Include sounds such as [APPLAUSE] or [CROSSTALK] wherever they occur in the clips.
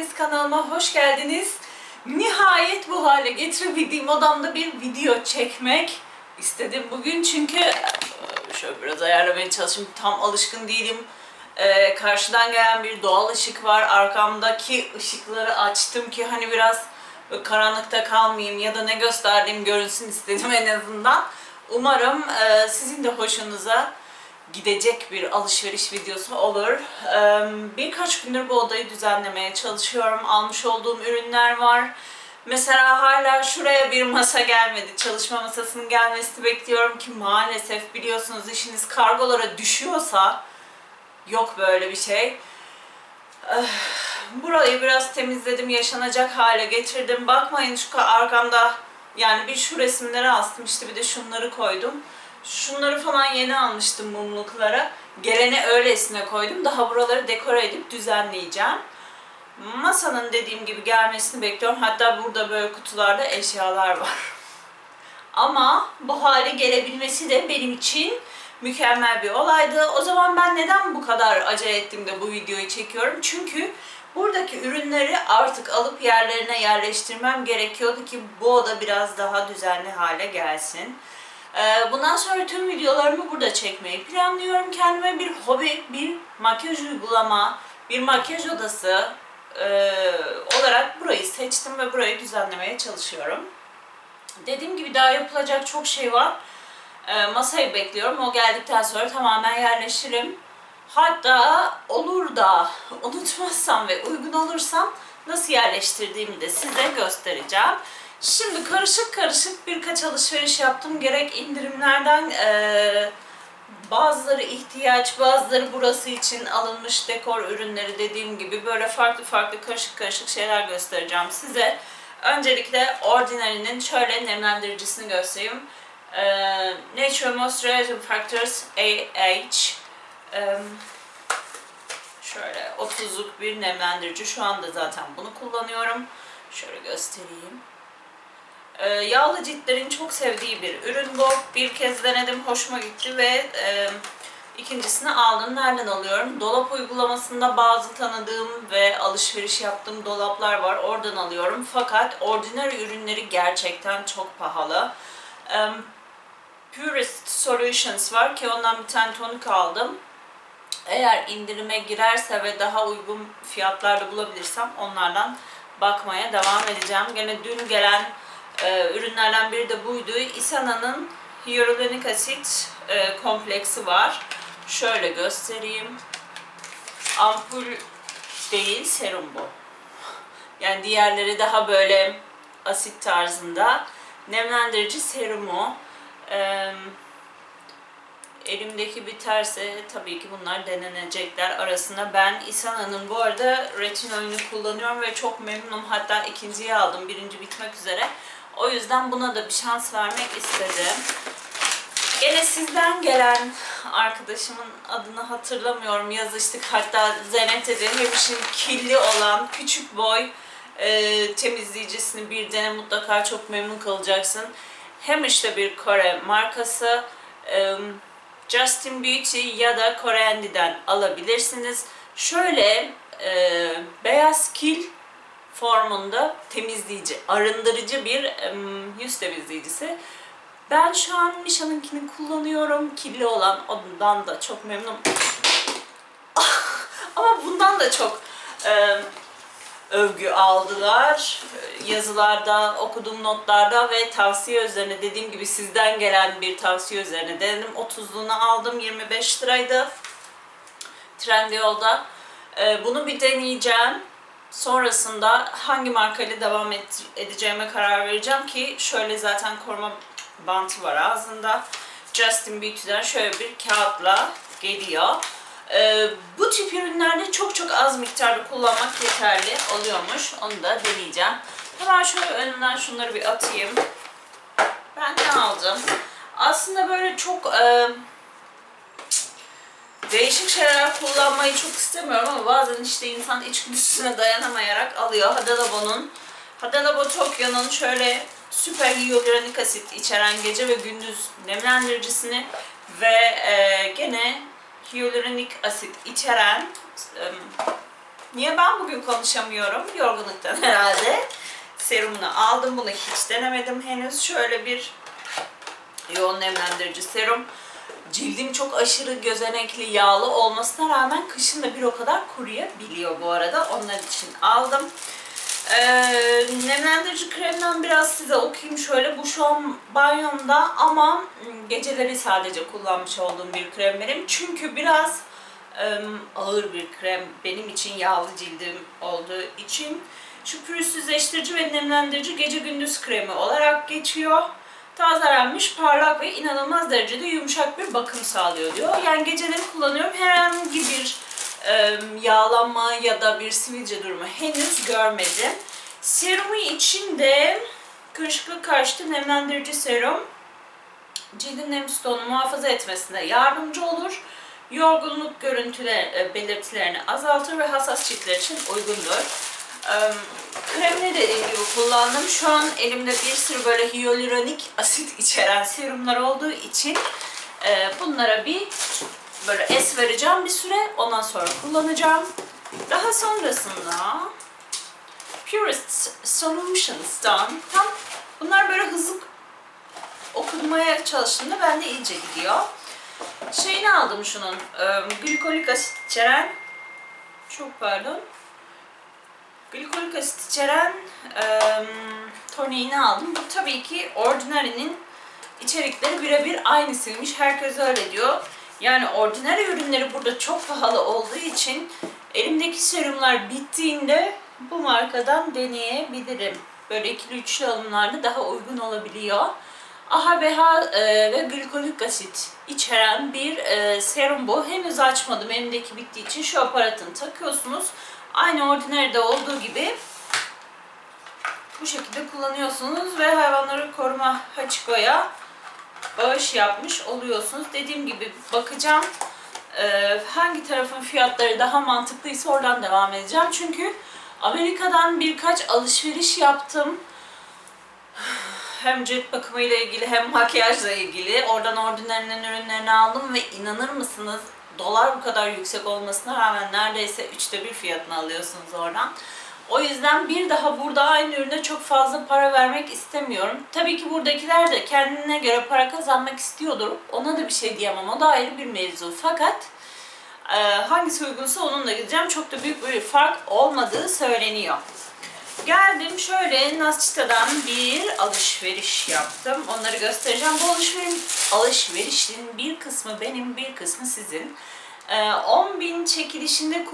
hepiniz kanalıma hoş geldiniz. Nihayet bu hale getirebildiğim odamda bir video çekmek istedim bugün çünkü e, şöyle biraz ayarlamaya çalışayım tam alışkın değilim. Ee, karşıdan gelen bir doğal ışık var. Arkamdaki ışıkları açtım ki hani biraz karanlıkta kalmayayım ya da ne gösterdiğim görünsün istedim en azından. Umarım e, sizin de hoşunuza gidecek bir alışveriş videosu olur. Birkaç gündür bu odayı düzenlemeye çalışıyorum. Almış olduğum ürünler var. Mesela hala şuraya bir masa gelmedi. Çalışma masasının gelmesini bekliyorum ki maalesef biliyorsunuz işiniz kargolara düşüyorsa yok böyle bir şey. Eh, Burayı biraz temizledim, yaşanacak hale getirdim. Bakmayın şu ka- arkamda yani bir şu resimleri astım işte bir de şunları koydum. Şunları falan yeni almıştım mumluklara. Gelene öylesine koydum. Daha buraları dekore edip düzenleyeceğim. Masanın dediğim gibi gelmesini bekliyorum. Hatta burada böyle kutularda eşyalar var. [LAUGHS] Ama bu hale gelebilmesi de benim için mükemmel bir olaydı. O zaman ben neden bu kadar acele ettim de bu videoyu çekiyorum? Çünkü buradaki ürünleri artık alıp yerlerine yerleştirmem gerekiyordu ki bu oda biraz daha düzenli hale gelsin. Ee, Bundan sonra tüm videolarımı burada çekmeyi planlıyorum. Kendime bir hobi, bir makyaj uygulama, bir makyaj odası e, olarak burayı seçtim ve burayı düzenlemeye çalışıyorum. Dediğim gibi daha yapılacak çok şey var. Ee, masayı bekliyorum. O geldikten sonra tamamen yerleşirim. Hatta olur da [LAUGHS] unutmazsam ve uygun olursam nasıl yerleştirdiğimi de size göstereceğim. Şimdi karışık karışık birkaç alışveriş yaptım. Gerek indirimlerden eee, bazıları ihtiyaç, bazıları burası için alınmış dekor ürünleri dediğim gibi böyle farklı farklı karışık karışık şeyler göstereceğim size. Öncelikle Ordinary'nin şöyle nemlendiricisini göstereyim. Eee Natural Moisturizing Factors AH Eee, Şöyle 30'luk bir nemlendirici. Şu anda zaten bunu kullanıyorum. Şöyle göstereyim. Ee, yağlı ciltlerin çok sevdiği bir ürün bu. Bir kez denedim, hoşuma gitti ve e, ikincisini aldım. Nereden alıyorum? Dolap uygulamasında bazı tanıdığım ve alışveriş yaptığım dolaplar var. Oradan alıyorum. Fakat ordinary ürünleri gerçekten çok pahalı. Em, Purist Solutions var ki ondan bir tane tonik aldım. Eğer indirime girerse ve daha uygun fiyatlarda bulabilirsem onlardan bakmaya devam edeceğim. Gene dün gelen e, ürünlerden biri de buydu. Isana'nın hyaluronik asit e, kompleksi var. Şöyle göstereyim. Ampul değil, serum bu. Yani diğerleri daha böyle asit tarzında. Nemlendirici serumu. Eee elimdeki biterse tabii ki bunlar denenecekler arasında. Ben Isana'nın bu arada retinolünü kullanıyorum ve çok memnunum. Hatta ikinciyi aldım. Birinci bitmek üzere. O yüzden buna da bir şans vermek istedim. Gene sizden gelen arkadaşımın adını hatırlamıyorum. Yazıştık. Hatta Zeynep dedi hem işin kirli olan küçük boy e, temizleyicisini bir dene mutlaka çok memnun kalacaksın. Hem işte bir Kore markası. E, Justin Beauty ya da Koreandi'den alabilirsiniz. Şöyle e, beyaz kil formunda temizleyici, arındırıcı bir yüz temizleyicisi. Ben şu an Misha'nınkini kullanıyorum. Kirli olan ondan da çok memnunum. Ama bundan da çok e, övgü aldılar. Yazılarda, okuduğum notlarda ve tavsiye üzerine dediğim gibi sizden gelen bir tavsiye üzerine denedim. 30'luğunu aldım. 25 liraydı. Trendyol'da. Ee, bunu bir deneyeceğim. Sonrasında hangi markayla devam edeceğime karar vereceğim ki şöyle zaten koruma bantı var ağzında. Justin Beauty'den şöyle bir kağıtla geliyor. Ee, bu tip ürünlerde çok çok az miktarda kullanmak yeterli oluyormuş. Onu da deneyeceğim. Hemen şöyle önümden şunları bir atayım. Ben ne aldım? Aslında böyle çok e, değişik şeyler kullanmayı çok istemiyorum ama bazen işte insan içgüdüsüne dayanamayarak alıyor. Hadalabon'un Hadalabo Tokyo'nun şöyle süper hyaluronik asit içeren gece ve gündüz nemlendiricisini ve e, gene hyaluronik asit içeren em, Niye ben bugün konuşamıyorum? Yorgunluktan [LAUGHS] herhalde. Serumunu aldım. Bunu hiç denemedim henüz. Şöyle bir yoğun nemlendirici serum. Cildim çok aşırı gözenekli, yağlı olmasına rağmen kışın da bir o kadar kuruyabiliyor bu arada. Onlar için aldım. Ee, nemlendirici kremden biraz size okuyayım şöyle. Bu şu an banyomda ama ım, geceleri sadece kullanmış olduğum bir krem benim. Çünkü biraz ım, ağır bir krem benim için yağlı cildim olduğu için. Şu pürüzsüzleştirici ve nemlendirici gece gündüz kremi olarak geçiyor. Tazelenmiş, parlak ve inanılmaz derecede yumuşak bir bakım sağlıyor diyor. Yani geceleri kullanıyorum. Herhangi bir e, yağlanma ya da bir sivilce durumu henüz görmedim. Serumu içinde kırışıklık karşıtı nemlendirici serum cildin nem stoğunu muhafaza etmesine yardımcı olur. Yorgunluk görüntüler, belirtilerini azaltır ve hassas ciltler için uygundur. Kremini dediğim gibi kullandım. Şu an elimde bir sürü böyle hyaluronik asit [LAUGHS] içeren serumlar olduğu için e, bunlara bir böyle es vereceğim bir süre. Ondan sonra kullanacağım. Daha sonrasında Purist Solutions'tan tam bunlar böyle hızlı okunmaya çalıştığımda bende iyice gidiyor. Şeyini aldım şunun. Glikolik asit içeren çok pardon. Glikolik asit içeren e, toniğini aldım. Bu tabii ki Ordinary'nin içerikleri birebir aynısıymış. Herkes öyle diyor. Yani Ordinary ürünleri burada çok pahalı olduğu için elimdeki serumlar bittiğinde bu markadan deneyebilirim. Böyle ikili üçlü alımlarda daha uygun olabiliyor. AHA e, ve glikolik asit içeren bir e, serum bu. Henüz açmadım elimdeki bittiği için şu aparatını takıyorsunuz. Aynı ordinary'de olduğu gibi bu şekilde kullanıyorsunuz ve hayvanları koruma Hachiko'ya bağış yapmış oluyorsunuz. Dediğim gibi bakacağım e, hangi tarafın fiyatları daha mantıklıysa oradan devam edeceğim. Çünkü Amerika'dan birkaç alışveriş yaptım. Hem cilt bakımı ile ilgili hem makyajla ilgili. Oradan Ordinary'nin ürünlerini aldım ve inanır mısınız dolar bu kadar yüksek olmasına rağmen neredeyse üçte bir fiyatını alıyorsunuz oradan. O yüzden bir daha burada aynı ürüne çok fazla para vermek istemiyorum. Tabii ki buradakiler de kendine göre para kazanmak istiyordur. Ona da bir şey diyemem. O da ayrı bir mevzu. Fakat e, hangisi uygunsa onunla gideceğim. Çok da büyük bir fark olmadığı söyleniyor. Geldim şöyle Nascita'dan bir alışveriş yaptım. Onları göstereceğim. Bu alışveriş, alışverişin bir kısmı benim, bir kısmı sizin. Ee, 10.000 çekilişinde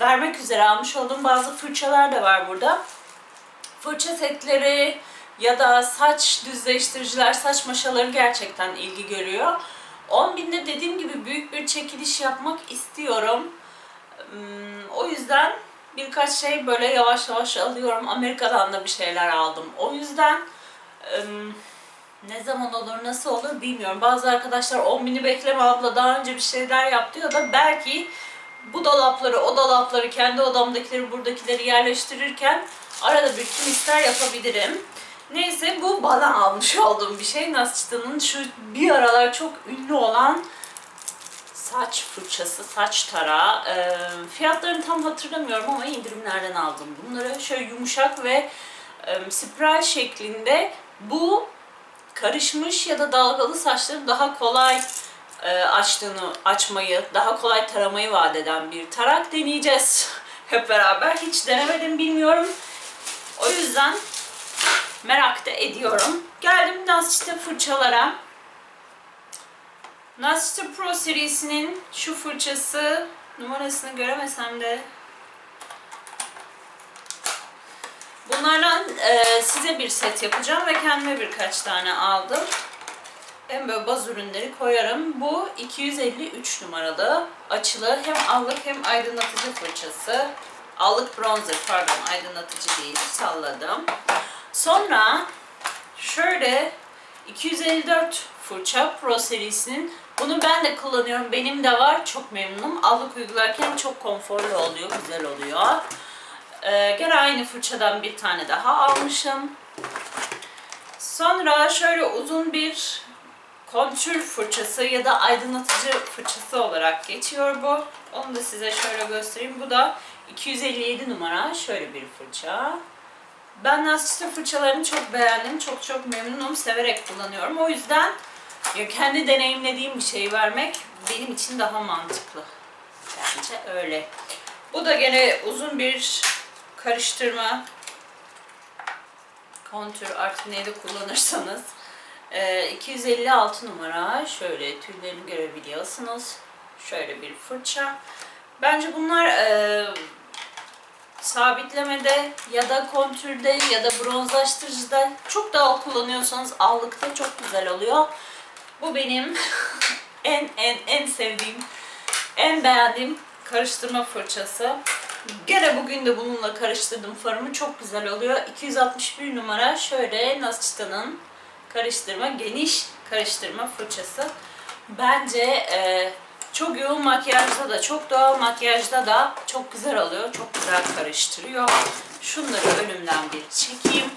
vermek üzere almış olduğum bazı fırçalar da var burada. Fırça setleri ya da saç düzleştiriciler, saç maşaları gerçekten ilgi görüyor. 10.000'de dediğim gibi büyük bir çekiliş yapmak istiyorum. Hmm, O yüzden birkaç şey böyle yavaş yavaş alıyorum. Amerika'dan da bir şeyler aldım. O yüzden ne zaman olur, nasıl olur bilmiyorum. Bazı arkadaşlar 10 bini bekleme abla daha önce bir şeyler yap diyor da belki bu dolapları, o dolapları, kendi odamdakileri, buradakileri yerleştirirken arada bir kim ister yapabilirim. Neyse bu bana almış olduğum bir şey. Nasçı'nın şu bir aralar çok ünlü olan saç fırçası, saç tarağı. Ee, fiyatlarını tam hatırlamıyorum ama indirimlerden aldım bunları. Şöyle yumuşak ve e, spiral şeklinde bu karışmış ya da dalgalı saçları daha kolay e, açtığını, açmayı, daha kolay taramayı vaat eden bir tarak deneyeceğiz [LAUGHS] hep beraber. Hiç denemedim bilmiyorum. O yüzden merak da ediyorum. Geldim Nasçı'da fırçalara. Nasty Pro serisinin şu fırçası numarasını göremesem de bunlardan e, size bir set yapacağım ve kendime birkaç tane aldım. Hem böyle baz ürünleri koyarım. Bu 253 numaralı açılı hem allık hem aydınlatıcı fırçası. Allık bronzer pardon aydınlatıcı değil salladım. Sonra şöyle 254 fırça Pro serisinin bunu ben de kullanıyorum. Benim de var. Çok memnunum. Allık uygularken çok konforlu oluyor. Güzel oluyor. Ee, gene aynı fırçadan bir tane daha almışım. Sonra şöyle uzun bir kontür fırçası ya da aydınlatıcı fırçası olarak geçiyor bu. Onu da size şöyle göstereyim. Bu da 257 numara şöyle bir fırça. Ben Nasçı'nın fırçalarını çok beğendim. Çok çok memnunum. Severek kullanıyorum. O yüzden ya kendi deneyimlediğim bir şeyi vermek benim için daha mantıklı. Bence öyle. Bu da gene uzun bir karıştırma. Kontür artık neyde kullanırsanız. Ee, 256 numara. Şöyle tüllerini görebiliyorsunuz. Şöyle bir fırça. Bence bunlar e, sabitlemede ya da kontürde ya da bronzlaştırıcıda çok daha kullanıyorsanız allıkta çok güzel oluyor. Bu benim en en en sevdiğim, en beğendiğim karıştırma fırçası. Gene bugün de bununla karıştırdım farımı. Çok güzel oluyor. 261 numara şöyle Nasçıta'nın karıştırma, geniş karıştırma fırçası. Bence e, çok yoğun makyajda da, çok doğal makyajda da çok güzel oluyor. Çok güzel karıştırıyor. Şunları önümden bir çekeyim.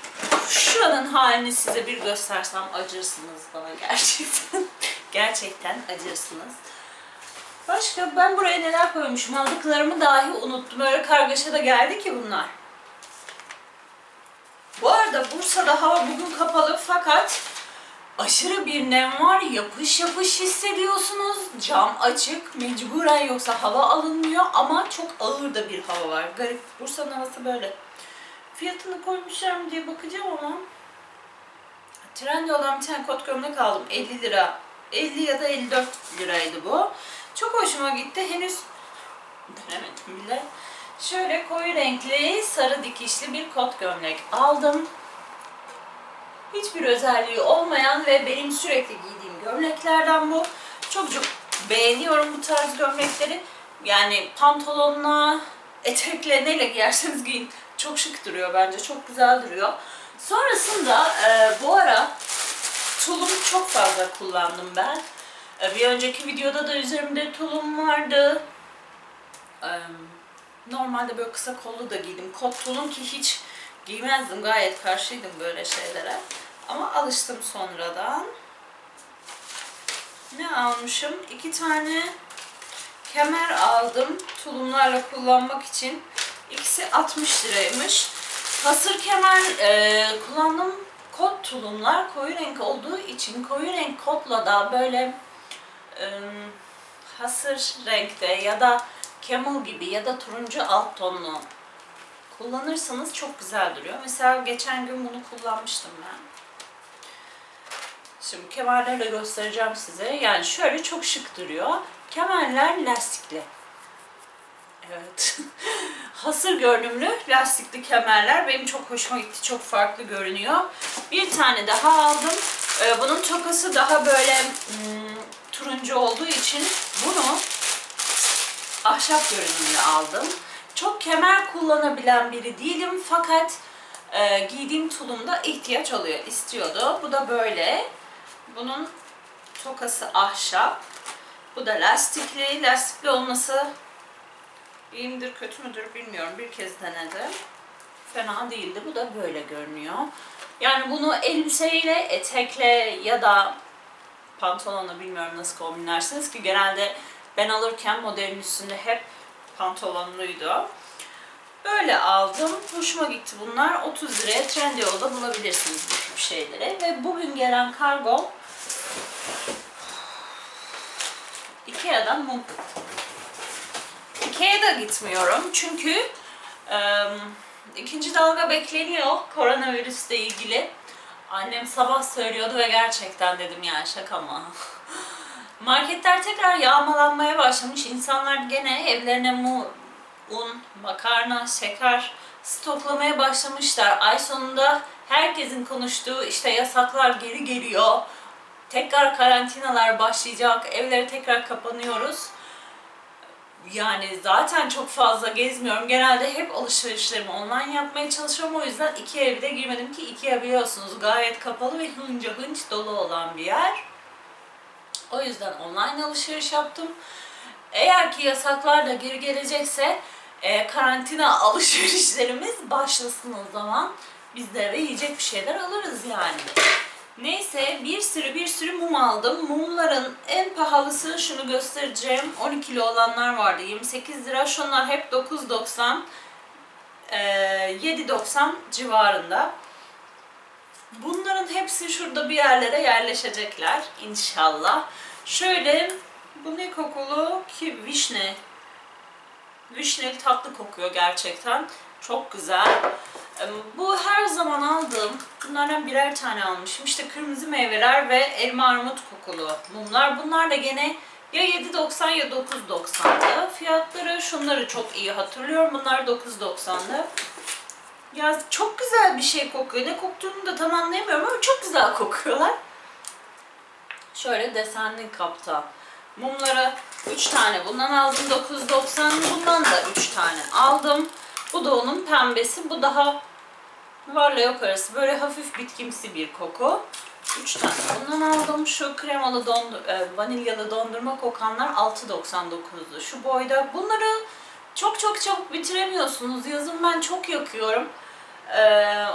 Şuranın halini size bir göstersem acırsınız bana gerçekten. [LAUGHS] gerçekten acırsınız. Başka ben buraya neler koymuşum aldıklarımı dahi unuttum. Öyle kargaşa da geldi ki bunlar. Bu arada Bursa'da hava bugün kapalı fakat aşırı bir nem var. Yapış yapış hissediyorsunuz. Cam açık. Mecburen yoksa hava alınmıyor ama çok ağır da bir hava var. Garip. Bursa'nın havası böyle. Fiyatını koymuşlar mı diye bakacağım ama Trendyol'dan bir tane kot gömlek aldım. 50 lira. 50 ya da 54 liraydı bu. Çok hoşuma gitti. Henüz denemedim bile. Şöyle koyu renkli, sarı dikişli bir kot gömlek aldım. Hiçbir özelliği olmayan ve benim sürekli giydiğim gömleklerden bu. Çok çok beğeniyorum bu tarz gömlekleri. Yani pantolonla, etekle neyle giyerseniz giyin. Çok şık duruyor bence. Çok güzel duruyor. Sonrasında e, bu ara tulum çok fazla kullandım ben. E, bir önceki videoda da üzerimde tulum vardı. E, normalde böyle kısa kollu da giydim. Kot tulum ki hiç giymezdim. Gayet karşıydım böyle şeylere. Ama alıştım sonradan. Ne almışım? İki tane kemer aldım. Tulumlarla kullanmak için. İkisi 60 liraymış. Hasır kemer e, kullandım. Kot tulumlar koyu renk olduğu için koyu renk kotla da böyle e, hasır renkte ya da camel gibi ya da turuncu alt tonlu kullanırsanız çok güzel duruyor. Mesela geçen gün bunu kullanmıştım ben. Şimdi kemerlerle göstereceğim size. Yani şöyle çok şık duruyor. Kemerler lastikli. Evet. [LAUGHS] Hasır görünümlü lastikli kemerler benim çok hoşuma gitti. Çok farklı görünüyor. Bir tane daha aldım. Ee, bunun tokası daha böyle hmm, turuncu olduğu için bunu ahşap görünümlü aldım. Çok kemer kullanabilen biri değilim fakat e, giydiğim tulumda ihtiyaç oluyor, istiyordu. Bu da böyle. Bunun tokası ahşap. Bu da lastikli. Lastikli olması iyi midir kötü müdür bilmiyorum. Bir kez denedim. Fena değildi. Bu da böyle görünüyor. Yani bunu elbiseyle, etekle ya da pantolonla bilmiyorum nasıl kombinlersiniz ki genelde ben alırken modelin üstünde hep pantolonluydu. Böyle aldım. Hoşuma gitti bunlar. 30 liraya Trendyol'da bulabilirsiniz bu tip şeyleri. Ve bugün gelen kargo Ikea'dan mum. Ikea'da gitmiyorum çünkü e, ikinci dalga bekleniyor koronavirüsle ilgili. Annem sabah söylüyordu ve gerçekten dedim yani şaka mı? [LAUGHS] Marketler tekrar yağmalanmaya başlamış. İnsanlar gene evlerine mu, un, makarna, şeker stoklamaya başlamışlar. Ay sonunda herkesin konuştuğu işte yasaklar geri geliyor. Tekrar karantinalar başlayacak. Evlere tekrar kapanıyoruz. Yani zaten çok fazla gezmiyorum. Genelde hep alışverişlerimi online yapmaya çalışıyorum. O yüzden iki evde girmedim ki Ikea biliyorsunuz gayet kapalı ve hınca hınç dolu olan bir yer. O yüzden online alışveriş yaptım. Eğer ki yasaklar da geri gelecekse e, karantina [LAUGHS] alışverişlerimiz başlasın o zaman. Biz de eve yiyecek bir şeyler alırız yani. Neyse bir sürü bir sürü mum aldım. Mumların en pahalısı şunu göstereceğim. 12'li olanlar vardı. 28 lira. Şunlar hep 9.90. Ee, 7.90 civarında. Bunların hepsi şurada bir yerlere yerleşecekler inşallah. Şöyle bu ne kokulu ki vişne. Vişneli tatlı kokuyor gerçekten. Çok güzel. Ee, Bu her zaman aldığım, bunlardan birer tane almışım. İşte kırmızı meyveler ve elma armut kokulu mumlar. Bunlar da gene ya 7.90 ya 9.90'dı. Fiyatları şunları çok iyi hatırlıyorum. Bunlar 9.90'dı. Ya çok güzel bir şey kokuyor. Ne koktuğunu da tam anlayamıyorum ama çok güzel kokuyorlar. Şöyle desenli kapta. Mumlara 3 tane bundan aldım 9.90. Bundan da 3 tane aldım. Bu da onun pembesi. Bu daha varla yok arası. Böyle hafif bitkimsi bir koku. 3 tane bundan aldım. Şu kremalı dondur e, vanilyalı dondurma kokanlar 6.99'du. Şu boyda. Bunları çok çok çabuk bitiremiyorsunuz. Yazın ben çok yakıyorum. Ee,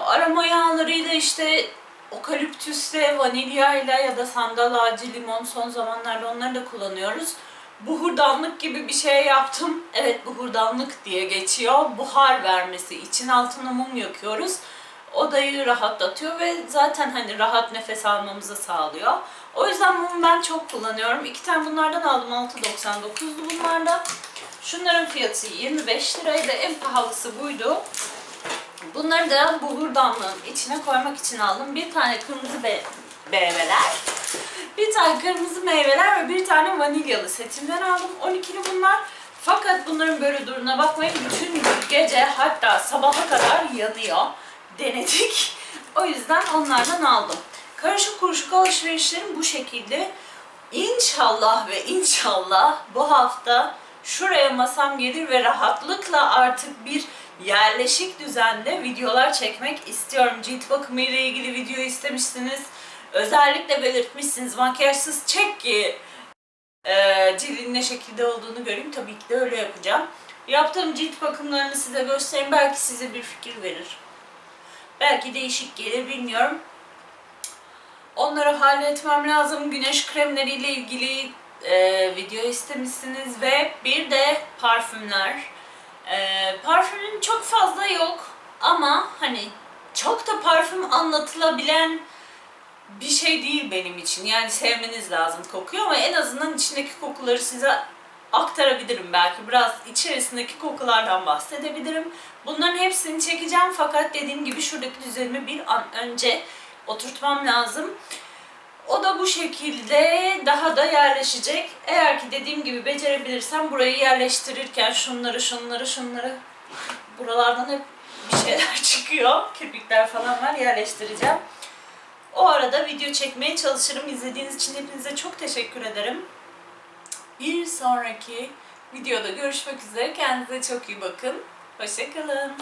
aroma yağlarıyla işte okaliptüsle, vanilyayla ya da sandal ağacı, limon son zamanlarda onları da kullanıyoruz. Buhurdanlık gibi bir şey yaptım. Evet buhurdanlık diye geçiyor. Buhar vermesi için altına mum yakıyoruz. Odayı rahatlatıyor ve zaten hani rahat nefes almamızı sağlıyor. O yüzden mum ben çok kullanıyorum. İki tane bunlardan aldım 6.99'du bunlarda. Şunların fiyatı 25 liraydı. En pahalısı buydu. Bunları da buhurdanlığın içine koymak için aldım. Bir tane kırmızı be meyveler, bir tane kırmızı meyveler ve bir tane vanilyalı setimden aldım. 12'li bunlar. Fakat bunların böyle durumuna bakmayın. Bütün gece hatta sabaha kadar yanıyor. Denedik. O yüzden onlardan aldım. Karışık kuruşuk alışverişlerim bu şekilde. İnşallah ve inşallah bu hafta şuraya masam gelir ve rahatlıkla artık bir yerleşik düzende videolar çekmek istiyorum. Cilt bakımı ile ilgili video istemişsiniz. Özellikle belirtmişsiniz makyajsız çek ki e, cildin ne şekilde olduğunu göreyim. Tabii ki de öyle yapacağım. Yaptığım cilt bakımlarını size göstereyim. Belki size bir fikir verir. Belki değişik gelir bilmiyorum. Onları halletmem lazım. Güneş kremleriyle ilgili e, video istemişsiniz ve bir de parfümler. E, parfümün çok fazla yok ama hani çok da parfüm anlatılabilen bir şey değil benim için. Yani sevmeniz lazım kokuyor ama en azından içindeki kokuları size aktarabilirim belki. Biraz içerisindeki kokulardan bahsedebilirim. Bunların hepsini çekeceğim fakat dediğim gibi şuradaki düzenimi bir an önce oturtmam lazım. O da bu şekilde daha da yerleşecek. Eğer ki dediğim gibi becerebilirsem burayı yerleştirirken şunları şunları şunları buralardan hep bir şeyler [LAUGHS] çıkıyor. Kirpikler falan var yerleştireceğim. O arada video çekmeye çalışırım. İzlediğiniz için hepinize çok teşekkür ederim. Bir sonraki videoda görüşmek üzere. Kendinize çok iyi bakın. Hoşçakalın.